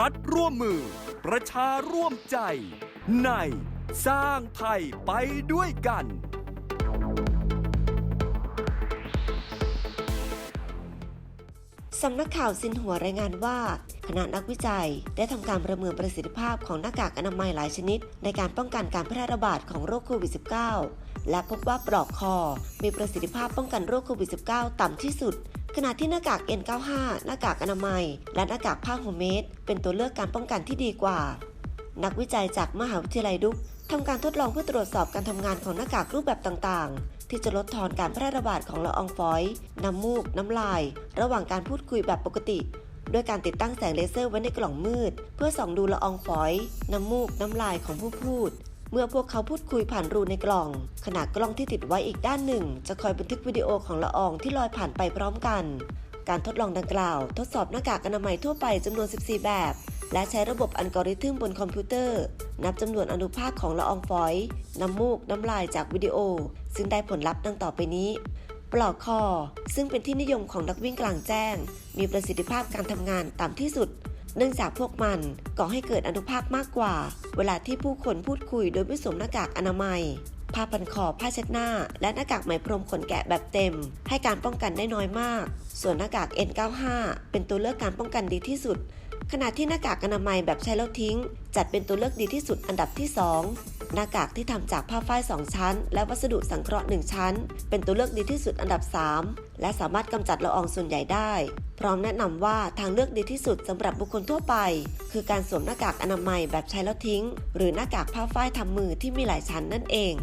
รัฐร่วมมือ ประชาร่วมใจ ในสร้างไทยไปด้วยกัน สำนักข่าวซินหัวรายงานว่าคณะนักวิจัยได้ทำการประเมินประสิทธิภาพของหน้ากากอนามัยหลายชนิด ในการป้องกันการแพร่ระบาดของโรคโควิด -19 และพบว่าปลอกคอ มีประสิทธิภาพป้องกันโรคโควิด -19 ต่ำที่สุด ขณะที่หน้ากาก N95 หน้ากากอนามัย และหน้ากากผ้าโฮมเมดเป็นตัวเลือกการป้องกันที่ดีกว่า นักวิจัยจากมหาวิทยาลัยดุกทำการทดลองเพื่อตรวจสอบการทำงานของหน้ากากรูปแบบต่างๆ ที่จะลดทอนการแพร่ระบาดของละอองฝอยน้ำมูก น้ำลาย ระหว่างการพูดคุยแบบปกติด้วยการติดตั้งแสงเลเซอร์ไว้ในกล่องมืด เพื่อส่องดูละอองฝอย น้ำมูก น้ำลายของผู้พูด เมื่อพวกเขาพูดคุยผ่านรูในกล่อง ขณะกล้องที่ติดไว้อีกด้านหนึ่ง จะคอยบันทึกวิดีโอของละอองที่ลอยผ่านไปพร้อมกัน การทดลองดังกล่าว ทดสอบหน้ากากอนามัยทั่วไปจำนวน 14 แบบ และใช้ระบบอัลกอริทึมบนคอมพิวเตอร์ นับจำนวนอนุภาคของละอองฝอย น้ำมูก น้ำลายจากวิดีโอ ซึ่งได้ผลลัพธ์ดังต่อไปนี้ปลอกคอ ซึ่งเป็นที่นิยมของนักวิ่งกลางแจ้ง มีประสิทธิภาพการทำงานต่ำที่สุด เนื่องจากพวกมันก่อให้เกิดอนุภาคมากกว่า เวลาที่ผู้คนพูดคุยโดยไม่สวมหน้ากากอนามัยผ้าพันคอผ้าเช็ดหน้า และหน้ากากไหมพรมขนแกะแบบเต็ม ให้การป้องกันได้น้อยมาก ส่วนหน้ากาก N95 เป็นตัวเลือกการป้องกันดีที่สุด ขณะที่หน้ากากอนามัยแบบใช้แล้วทิ้ง จัดเป็นตัวเลือกดีที่สุดอันดับที่ 2 หน้ากากที่ทำจากผ้าฝ้าย 2 ชั้น และวัสดุสังเคราะห์ 1 ชั้น เป็นตัวเลือกดีที่สุดอันดับ 3 และสามารถกำจัดละอองส่วนใหญ่ได้ พร้อมแนะนำว่าทางเลือกดีที่สุดสำหรับบุคคลทั่วไป คือการสวมหน้ากากอนามัยแบบใช้แล้วทิ้ง หรือหน้ากากผ้าฝ้ายทำมือที่มีหลายชั้นนั่นเอง